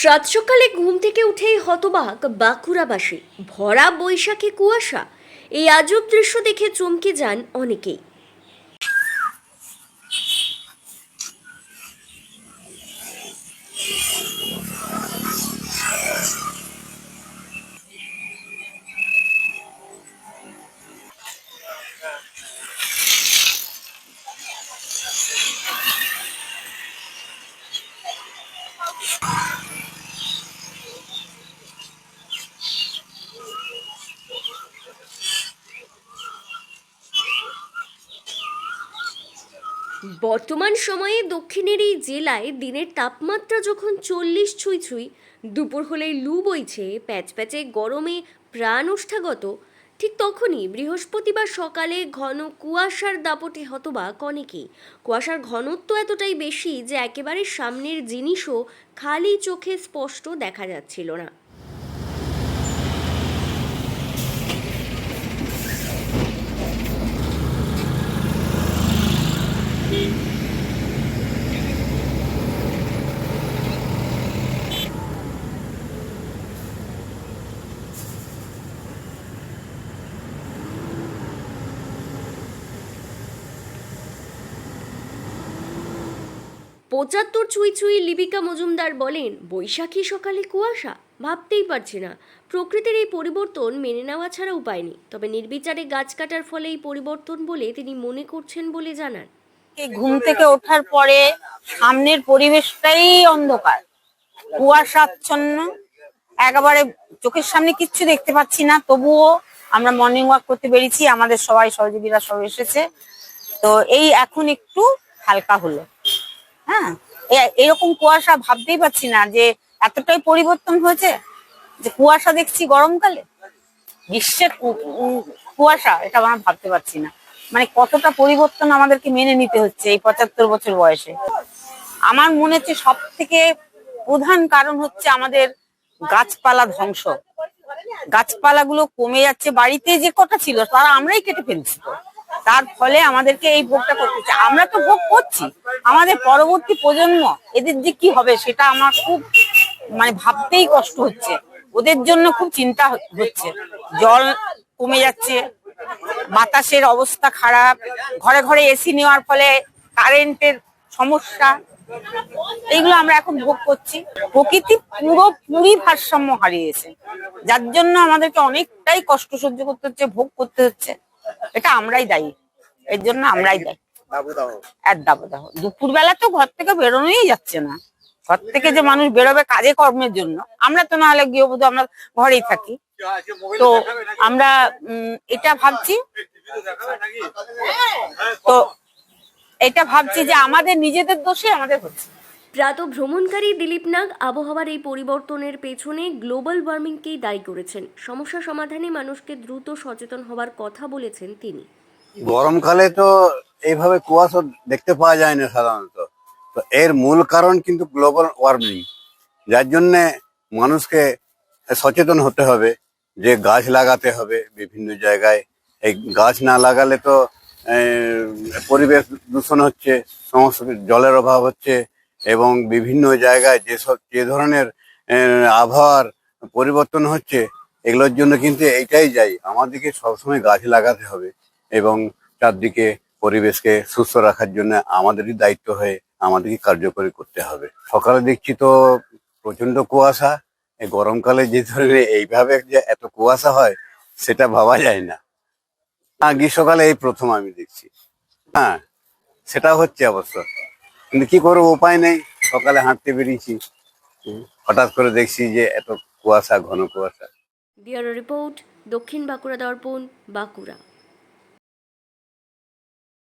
সাত সকালে ঘুম থেকে উঠেই হতবাক বাঁকুড়াবাসী, ভরা বৈশাখী কুয়াশা। এই আজব দৃশ্য দেখে চমকে যান অনেকেই। বর্তমান সময়ে দক্ষিণের এই জেলায় দিনের তাপমাত্রা যখন চল্লিশ ছুঁই ছুঁই, দুপুর হলেই লু বইছে, প্যাচ প্যাচে গরমে প্রাণ ওষ্ঠাগত, ঠিক তখনই বৃহস্পতিবার সকালে ঘন কুয়াশার দাপটে হতবাক অনেকেই কুয়াশার ঘনত্ব এতটাই বেশি যে একেবারে সামনের জিনিসও খালি চোখে স্পষ্ট দেখা যাচ্ছিল না। পঁচাত্তর ছুঁই ছুঁই লিপিকা মজুমদার বলেন, বৈশাখী সকালে কুয়াশা, ভাবতেই পারছি না। প্রকৃতির এই পরিবর্তন মেনে নেওয়া ছাড়া উপায় নেই। তবে নির্বিচারে গাছ কাটার ফলে এই পরিবর্তন বলে তিনি মনে করছেন বলে জানান। ঘুম থেকে ওঠার পরে সামনের পরিবেশটাই অন্ধকার। কুয়াশাচ্ছন্ন। একেবারে চোখের সামনে কিচ্ছু দেখতে পাচ্ছি না। তবুও আমরা মর্নিং ওয়াক করতে বেরিয়েছি। আমাদের সবাই সহযোগীরা সব এসেছে। তো এই এখন একটু হালকা হলো। হ্যাঁ? এরকম কুয়াশা ভাবতেই পারছি না যে এতটাই পরিবর্তন হয়েছে যে কুয়াশা দেখছি গরমকালে? গ্রীষ্মের কুয়াশা, এটা আমরা ভাবতে পারছি না। মানে কতটা পরিবর্তন আমাদেরকে মেনে নিতে হচ্ছে এই পঁচাত্তর বছর বয়সে? আমার মনে হচ্ছে সব থেকে প্রধান কারণ হচ্ছে আমাদের গাছপালা ধ্বংস। গাছপালাগুলো কমে যাচ্ছে, বাড়িতে যে কটা ছিল, তারা আমরাই কেটে ফেলছি তার ফলে আমাদেরকে এই ভোগটা করতে আমরা তো ভোগ করছি। আমাদের পরবর্তী প্রজন্ম, এদের যে কি হবে সেটা আমার খুব মানে ভাবতেই কষ্ট হচ্ছে। ওদের জন্য খুব চিন্তা হচ্ছে। জল কমে যাচ্ছে, বাতাসের অবস্থা খারাপ, ঘরে ঘরে এসি নেওয়ার ফলে কারেন্টের সমস্যা, এইগুলো আমরা এখন ভোগ করছি। প্রকৃতি পুরোপুরি ভারসাম্য হারিয়েছে। যার জন্য আমাদেরকে অনেকটাই কষ্ট সহ্য করতে হচ্ছে, ভোগ করতে হচ্ছে। এটা আমরাই দায়ী। এর জন্য আমরাই দায়ী। এক দাবদাহ। দুপুর বেলা তো ঘর থেকে বেরোনোই যাচ্ছে না। ঘর থেকে যে মানুষ বেরোবে কাজে কর্মের জন্য আমরা তো না হলে গৃহবধূ আমরা ঘরেই থাকি। তো আমরা উম, এটা ভাবছি। তো এটা ভাবছি যে আমাদের নিজেদের দোষে আমাদের হচ্ছে। প্রাত ভ্রমণকারী দিলীপ নাগ আবহাওয়ার এই পরিবর্তনের পেছনে গ্লোবাল ওয়ার্মিংকেই দায়ী করেছেন। সমস্যা সমাধানে মানুষকে দ্রুত সচেতন হওয়ার কথা বলেছেন তিনি। গরমকালে তো এইভাবে কুয়াশা দেখতে পাওয়া যায় না সাধারণত। তো এর মূল কারণ কিন্তু গ্লোবাল ওয়ার্মিং। যার জন্যে মানুষকে সচেতন হতে হবে, যে গাছ লাগাতে হবে বিভিন্ন জায়গায়। এই গাছ না লাগালে তো পরিবেশ দূষণ হচ্ছে, সমস্ত জলের অভাব হচ্ছে এবং বিভিন্ন জায়গায় যেসব যে ধরনের আবহাওয়ার পরিবর্তন হচ্ছে, এগুলোর জন্য কিন্তু এইটাই যাই। আমাদেরকে সবসময় গাছ লাগাতে হবে এবং চারদিকে পরিবেশকে সুস্থ রাখার জন্য আমাদেরই দায়িত্ব হয়ে আমাদেরকে কার্যকরী করতে হবে। সকালে দেখছি তো প্রচণ্ড কুয়াশা এই গরমকালে যে ধরনের এইভাবে যে এত কুয়াশা হয়, সেটা ভাবা যায় না। গ্রীষ্মকালে এই প্রথম আমি দেখছি। হ্যাঁ সেটা হচ্ছে অবশ্য। কিন্তু কি করব, উপায় নেই। সকালে হাঁটতে বেরিয়েছি। হঠাৎ করে দেখছি যে এত কুয়াশা, ঘন কুয়াশা। ব্যুরো রিপোর্ট, দক্ষিণ বাঁকুড়া দর্পণ, বাঁকুড়া।